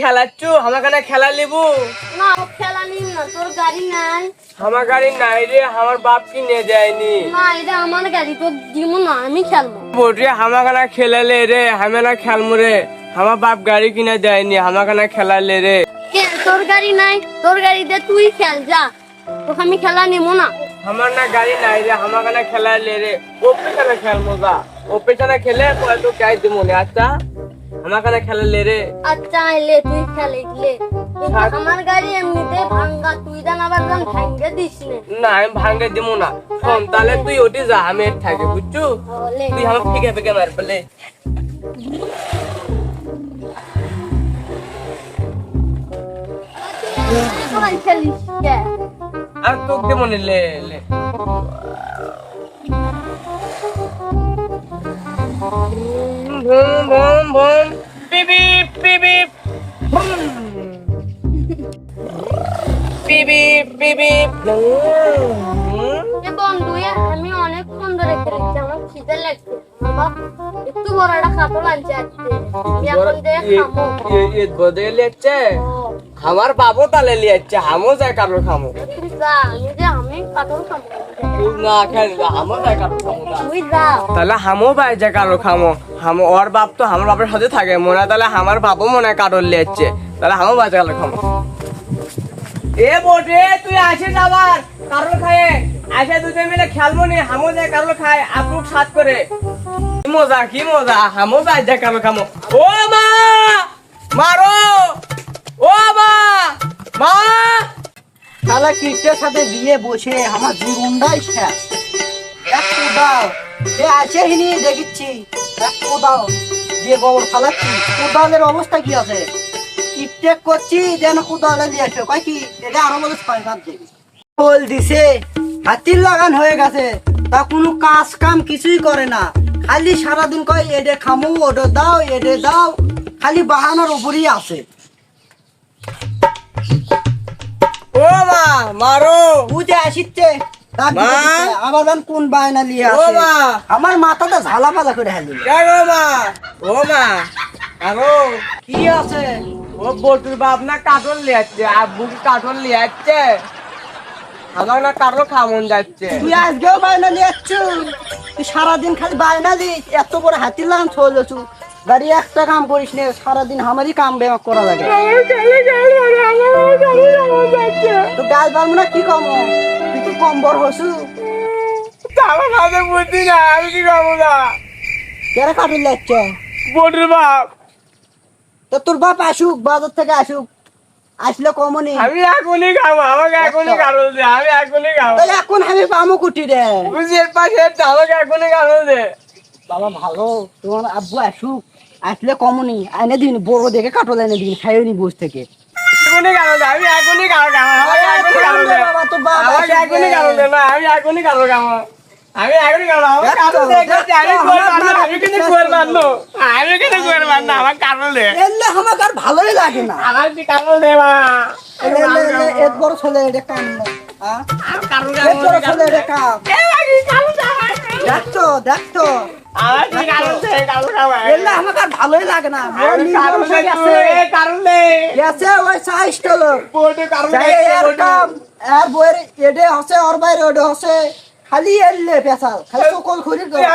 খেলাচ্ছু? আমার কানে খেলা লিবু না তোর গাড়ি নাই? আমার গাড়ি নাই রে আমার বাপ কিনে দেয়নি না এটা আমার গাড়ি তোর দিব না আমি খেলব। বটে আমার কানে খেলালে রে আমি না খেলমু রে। আমার বাপ গাড়ি কিনে দেয়নি আমার কানে খেলালে রে। তোর গাড়ি নাই? তোর গাড়িতে তুই খেল যা। তোকে আমি খেলা নিব না। আমার না গাড়ি নাই রে আমার কানে খেলালে রে। ও পেছনে খেলমু যা। ও পেছনে খেলে তো কাই দিব নে আচ্ছা? আমার কানে খেলালে রে। আচ্ছা আইলে তুই খেলে। আমার গাড়ি এমনিতে ভাঙ্গা তুই জান আবার জান ভাঙ্গে দিস না? আমি ভাঙে দিব না। শোন তাহলে তুই ওটি যা আমি থাকি বুঝছু? তুই আমার ফিকে ফিকে মার কে? আর তোকে দিব লে লে ভুম ভুম ভুম। পিপি বন্ধু আমি অনেকক্ষণ ধরে খেলেছি আমার খিদে লাগছে। বাবা একটু বড় একটা আনছে আজকে। আমার বাবু তালে লিয়াচ্ছে হামও যায় কারও খামো। আমি যায় তাহলে। হামো পাই যায় কারও খামো। হামো ওর বাপ তো আমার বাপের সাথে থাকে মনে হয় তাহলে আমার বাপও মনে হয় কারোর লিয়াচ্ছে তাহলে হামও বাজে কারও খামো। এ বটে, তুই আসিস আবার। কারোর খায়ে। আসে দুজন মিলে খেলব নি, হামো যায় কারোর খায় আপুক সাত করে। মজা, কি মজা, হামো যায় যায় কারও খামো। ও মা! মারো! ও মা! মা! শালা কিসের সাথে বিয়ে বসে? আমার জীবনটাই শেষ একটু দাও। এ আছে হিনি দেখিচ্ছি। একটু দাও। যে গোবর ফালাচ্ছি কোদালের অবস্থা কি আছে? টিপটেক করছি যেন কোদালে নিয়ে আসো। কয় কি এটা আরও বলে ছয় কাঁদছে বল দিছে হাতির লাগান হয়ে গেছে তা কোনো কাজ কাম কিছুই করে না। খালি সারাদিন কয় এডে খামু ওডে দাও এডে দাও খালি বাহানোর উপরই আছে। ও মা মারো। বুঝে আসিচ্ছে? আবার জান কোন বায়না লিয়ে ও আসে? মা আমার মাথাটা ঝালা পালা করে হালি মা? ও মা আরও কি আছে? ও বটুর বাপ না কাটল লিয়াচ্ছে আব্বু কি কাটল লিয়াচ্ছে আমার না কারও খামন যাচ্ছে। তুই আজকেও বায়না লিয়ে আসছু? তুই সারাদিন খালি বায়না দি এত বড় হাতির লাগান চলেছু গাড়ি একটা কাম করিস নে সারাদিন আমারই কাম বেমা করা লাগে। তো গাছ বাড়বো না কি কম? তুই তো কম বড় হসু? আমার মাঝে বুদ্ধি না আমি কি খাব না? কেরা কাটুর লাগছে বটুর বাপ। তো তোর বাপ আসুক বাজার থেকে আসুক আসলে কমনি আমি এখনই খাব আমাকে এখনই কাটল দে আমি এখনই খাব। তাহলে এখন আমি পামো কুটি রে বুঝিয়ে পাশে আমাকে এখনই কাটল দে। বাবা ভালো। তোমার আব্বু আসুক আসলে কমনি আইনে দিন বড় দেখে কাটল এনে দিন খাইও নি বসে থেকে। এখনই কাটল দে আমি এখনই কারও খাব আমাকে এখনই কাটল দে। বাবা, আসুক এখনই রে। দে না আমি এখনই কারও খাব। আমি এখনই কারও আমার দে আমি গোল আমি কিন্তু গোল মারলো আমি কিন্তু গোল মারলো আমার কাটল দে। এলে আমাকে আর ভালোই লাগে না। আমার কি কাটল দে মা এলে এলে এলে এত বড় ছেলে এটা কাম না হ্যাঁ? দেখতো দেখতো ভালোই লাগে না। বইয়ের এডে হসে ওর বাইরে ওডে হসে। খালি এলে পেশাল খালি সকল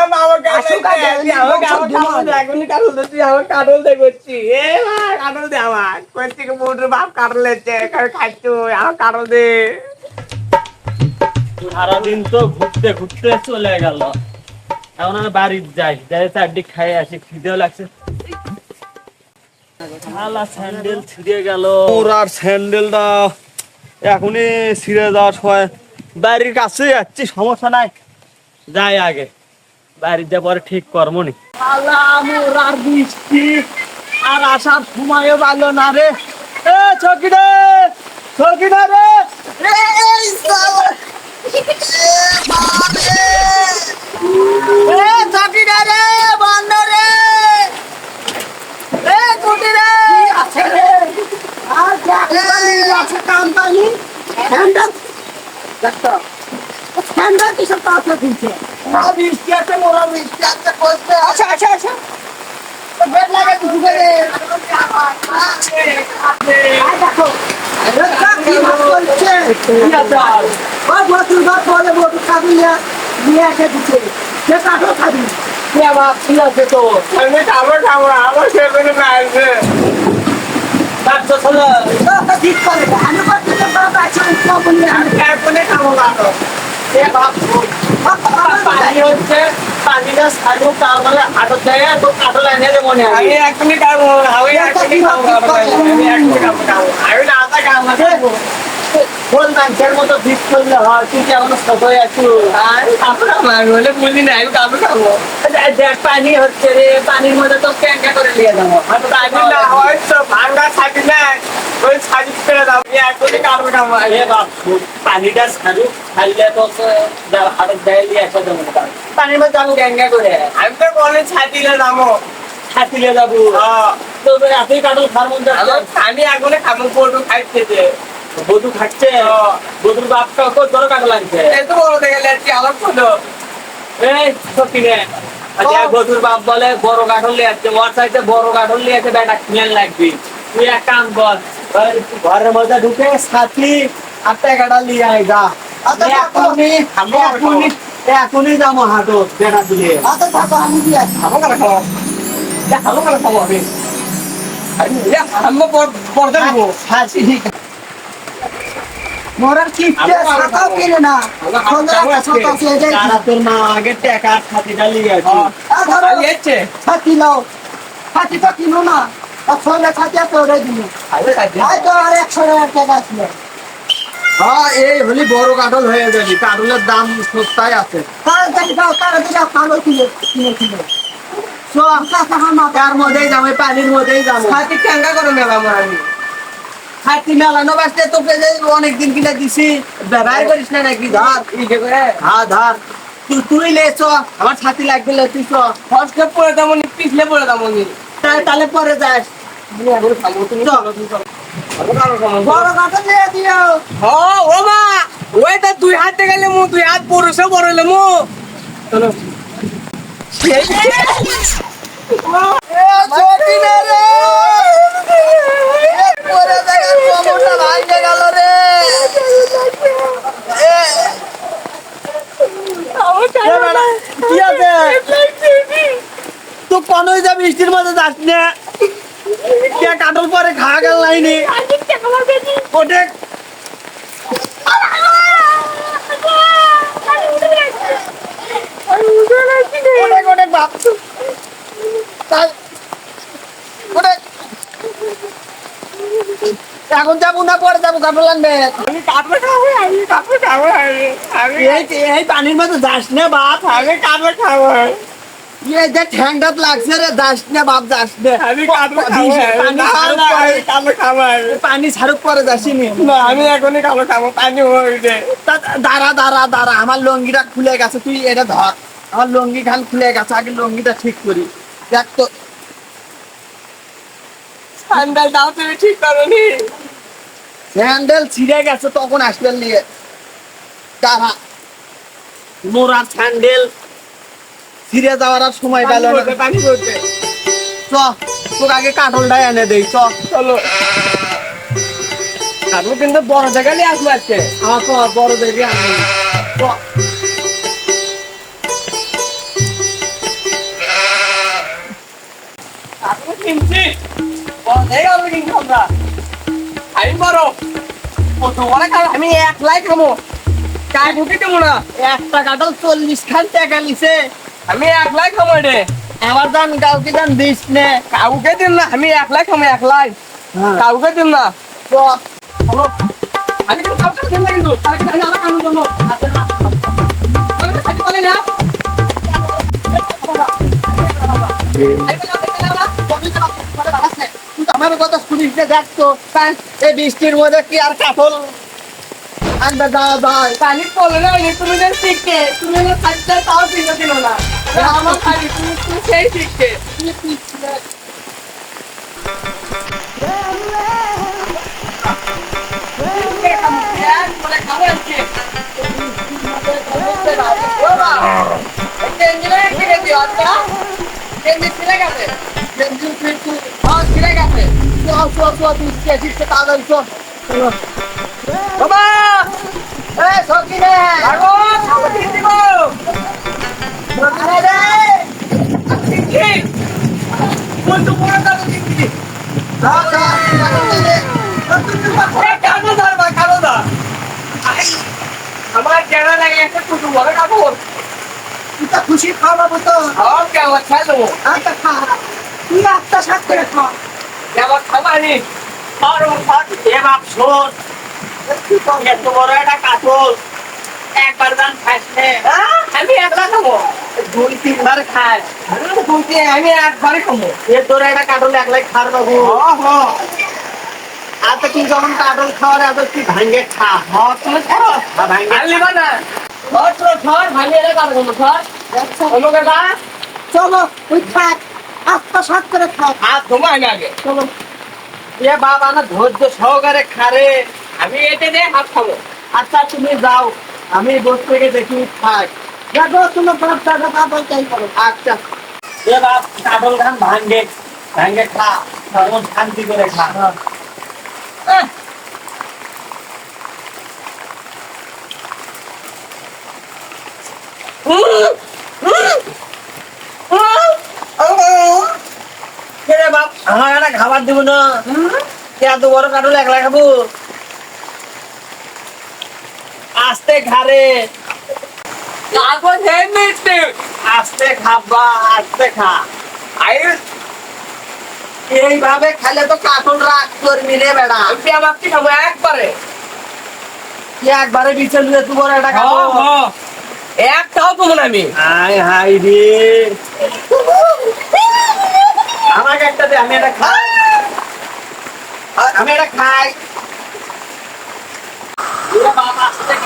আমার আমাকে আমার তুই আমার কাটল দে করছি। এ মা কাটল দে আমার। করছি কি বটে বাপ কাটল লেছে খাচ্ছো আমার কাটল দে। সারাদিন তো ঘুরতে ঘুরতে চলে গেল। এখন আমি বাড়ি যাই যাই চারটি খাই আসি খিদেও লাগছে। শালা স্যান্ডেল ছিঁড়ে গেল। ওর আর স্যান্ডেলটা এখনই ছিঁড়ে যাওয়ার সময় বাড়ির কাছে যাচ্ছি সমস্যা নাই। যাই আগে বাড়ির যা পরে ঠিক কর্ম নি। আর আসার সময়ও ভালো না রে। এ ছকিরে ছকিরে রে। দেখতো ঠান্ডা কিসব তাড়াতাড়ি দিচ্ছে। বৃষ্টি আছে মোরা বৃষ্টি আছে করতে আচ্ছা আচ্ছা আচ্ছা। বেড লাগা দিছি রে আয় দেখো কি মাছ করছে ওই বছর বাদ পরে বছর কাবিয়া নিয়ে এসে দিচ্ছে সে কাঠও খাবি। ঠিক আছে তো। আমি খাব খাব আমার সেখানে না ঠিক করে আমি করতে তো বাবা আছে উৎসব বললে আমি এখনই খাব খাব এ বাপ পানি হচ্ছে পানিটা ছাড়ু তার মানে জায়গায় তো কাটল এনে দেবো মনে আমি হয় এখনই আমি খাব খাব আমি খাব খাব আমি না আতা খাব কোন মানুষের মতো ভিত করলে হয় তুই কেমন ছোট হয়ে আমি বলে বুঝি না আমি খাব খাব দেখ পানি হচ্ছে রে, পানির মধ্যে তো ক্যাঙ্কা করে নিয়ে যাব। হয়তো তো না হয়তো ভাঙ্গা ছাড়ি না। ওই ছাড়ি ফেলে দাও। আমি এখনই খাব খাব আরে বাপ। পানিটা ছাড়ু ছাড়লে তো হাতের দেয় দিয়ে একটা দেবো পানির মধ্যে যাব ক্যাঙ্কা করে। আমি তো বলে ছাড়িলে যাব। ছাতিলে যাব? তো এতই কাটল খার মধ্যে আমি এখনই খাব পটু খাইতেছে বধু খাচ্ছে? বধুর বাপটা কাটল লাগছে এই তো বড় দেখে এই সত্যি রে। আচ্ছা বধুর বাপ বলে বড় কাঠল লিয়ে আসছে। ওর সাইডে বড় কাঠল লিয়ে আছে বেটা কিনে লাগবি? তুই এক কাম কর। ঘরের মধ্যে ঢুকে সাথী আটটা কাটা লিয়ে আয় যা। আচ্ছা, এখনই এখনই এখনই যাব হাঁটো বেটা তুলে আমি আসি খাব কেন খাব খাব কেন খাব আমি। মরার সাতাও কিনে না। তারা মা আগে টাকা আছে ছাতি ছাতি তো কিনো না। দিল আর একশো টাকা ছিল হ্যাঁ এই হলি বড় কাঠল হয়ে কাঠলের দাম সস্তায় আছে। দাও কিনে কিনে কিনে। তো আপনার টাকা না তার মধ্যেই যাব পানির মধ্যেই যাব। হাতি ক্যাঙ্গা করে মেলাম আমি হাতি মেলানো বাসতে তোকে যে অনেকদিন কিনে দিছি। ব্যবহার করিস না নাকি? ধর। ইকে করে? হ্যাঁ ধর। তুই তুই লে আমার ছাতি লাগবে তুই ফার্স্টে পড়ে তেমন পিছলে পড়ে তেমন তাই তাহলে পরে যাস। তো দুই গেলে দুই হাত পুরুষে বড়লে মু চলো কি আছে তুই কনই যা বৃষ্টির মধ্যে যাস না কাটল পরে খাওয়া গেল লাইনি? ওটে ওটে ওটে বাপ। তাই। এখন যাব না পরে যাব কাটল আনবে আমি খাব আমি কাটবে খাব আমি আমি এই পানির মধ্যে যাস না বাপ। আমি কাটবে খাব। এই যে ঠ্যাংটাত লাগছে রে যাস না বাপ যাস আমি কাটবে খাব পানি না, ছাড়ুক না, পরে। আমি কাটবে খাব পানি ছাড়ুক পরে যাসিনি না। আমি এখনই খাব খাব পানি হইছে দাঁড়া দাঁড়া দাঁড়া আমার লঙ্গিটা খুলে গেছে তুই এটা ধর। আমার লঙ্গি খান খুলে গেছে আগে লঙ্গিটা ঠিক করি। দেখ তো। স্যান্ডেল দাও তুমি ঠিক করনি। স্যান্ডেল ছিঁড়ে গেছে তখন আসবে নিয়ে। দাঁড়া। মোরা স্যান্ডেল। ছিঁড়ে যাওয়ার আর সময় পেল না। চ তোকে আগে কাঠলটাই এনে দেই চ। চলো। কিন্তু বড় জায়গায় নিয়ে আসব আজকে। আমার তো বড় কিনছি। জায়গা আমরা। আমি বড় একলাই ঢুকে দেবো না? একটা কাঠল চল্লিশ খান টাকা লিছে আমি একলাই খাব রে আমার দান কাউকে দান দিস নে কাউকে দিন না আমি একলাই খাব একলাই কাউকে দিন না চ আমি কিন্তু কাউকে দিন না কিন্তু আমার কানুন জন্য আমি খাইতে পারি না আমার কথা শুনিস না দেখ তো এই বৃষ্টির মধ্যে কি আর কাঠল আনবে যাওয়া যায় পানি পড়লে না তুমি যে শিখতে তুমি যে খাইতে তাও শিখে দিল না Ama hani bu şey çekti. Kendisine geldi. Kendisine geldi. Aa kire geldi. Ya su su su işte işte tağdan su. Baba! Hey sokine! Baba! আমার কেন লাগে একটা কুটু বড় কাপড় তুই খুশি খাওয়াবো তো খাওয়া কেমন খেলো আচ্ছা খা। তুই একটা সাত করে খা। কেমন খাবানি আর ও ফাট এ বাপ শোন। এত বড় একটা কাতল। একবার দান খাইছে হ্যাঁ? আমি একলা খাব। দুই তিনবার খায় বলতে আমি একবারই খাব। এ তোর একটা কাটল একলাই খার বাবু। আর তো তুই যখন কাটল খাওয়ার এত তুই ভাঙ্গে খা। হ্যাঁ তুমি খাও ভাঙ্গে লিবা না। ধর ধর। ধর চলো তুই সাত করে খা। হাত ধোমা আমি আগে। চলো। এ বাবা না ধৈর্য সহকারে খারে আমি এতে দে হাত খাব। আচ্ছা তুমি যাও। আমি দোষ থেকে দেখি খাই দেখো তোমার বাপ দাদা বাবা চাই করো আচ্ছা এ বাপ কাটল খান ভাঙ্গে ভাঙ্গে খা মন শান্তি করে খা? আমার একটা খাবার দিব না। এত বড় কাটল একলা খাব? আস্তে মিটতে আস্তে খাবা আস্তে খা আই এইভাবে খালে তো কাটল রাগ করবি রে বেড়া। আমি আমার কি খাব? একবারে। একবারে বিচল দিয়ে তুই বড় একটা খাব? একটাও তো আমি। হাই হাই রে। আমাকে একটা দে আমি এটা খাই। আমি এটা খাই। বাবা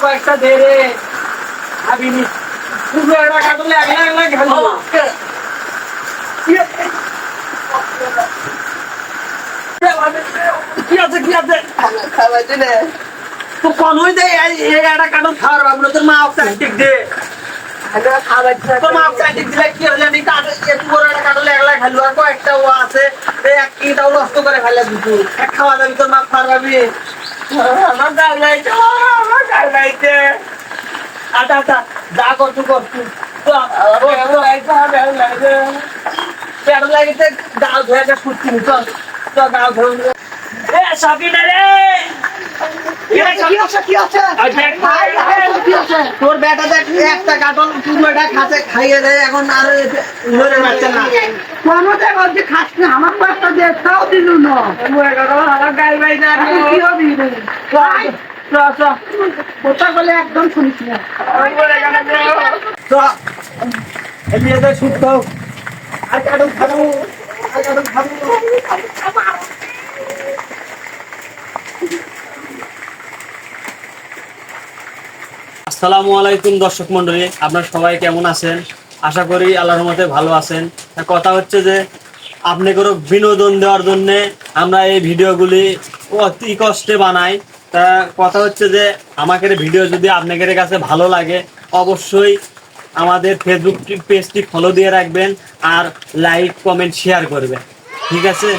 কয়েকটা দে রে। পুরো একটা কাটলে একলা একলা খেলো কি আছে? কি আছে? খাবার দিলে। তো কোনই দে এই এই একটা কাটল খাওয়ার বাবু তোর মা ঠিক দে। খাওয়া যাবি তোর মা খাওয়ার আমার আমার গাল আচ্ছা আচ্ছা যা করছু করছু। লাগিতে ধরে এ রে। তোর বেটা দেখ একটা কাটল পুরোটা খাতে খাইয়ে দেয় এখন আর ধরে না। কোনো যে খাস না আমার বাচ্চা দিয়ে তাও দিল না। গাল গাইছে কি হবি? কথা বলে একদম শুনিস না। চ। সুস্থ আর কাটল খাব আর কাটল খাব আসসালামু আলাইকুম দর্শক মন্ডলী আপনারা সবাই কেমন আছেন? আশা করি আল্লাহর মতে ভালো আছেন। তা কথা হচ্ছে যে আপনাদেরও বিনোদন দেওয়ার জন্য আমরা এই ভিডিওগুলি অতি কষ্টে বানাই। তা কথা হচ্ছে যে আমাকে ভিডিও যদি আপনাদের কাছে ভালো লাগে, অবশ্যই আমাদের ফেসবুক পেজটি ফলো দিয়ে রাখবেন আর লাইক কমেন্ট শেয়ার করবেন। ঠিক আছে?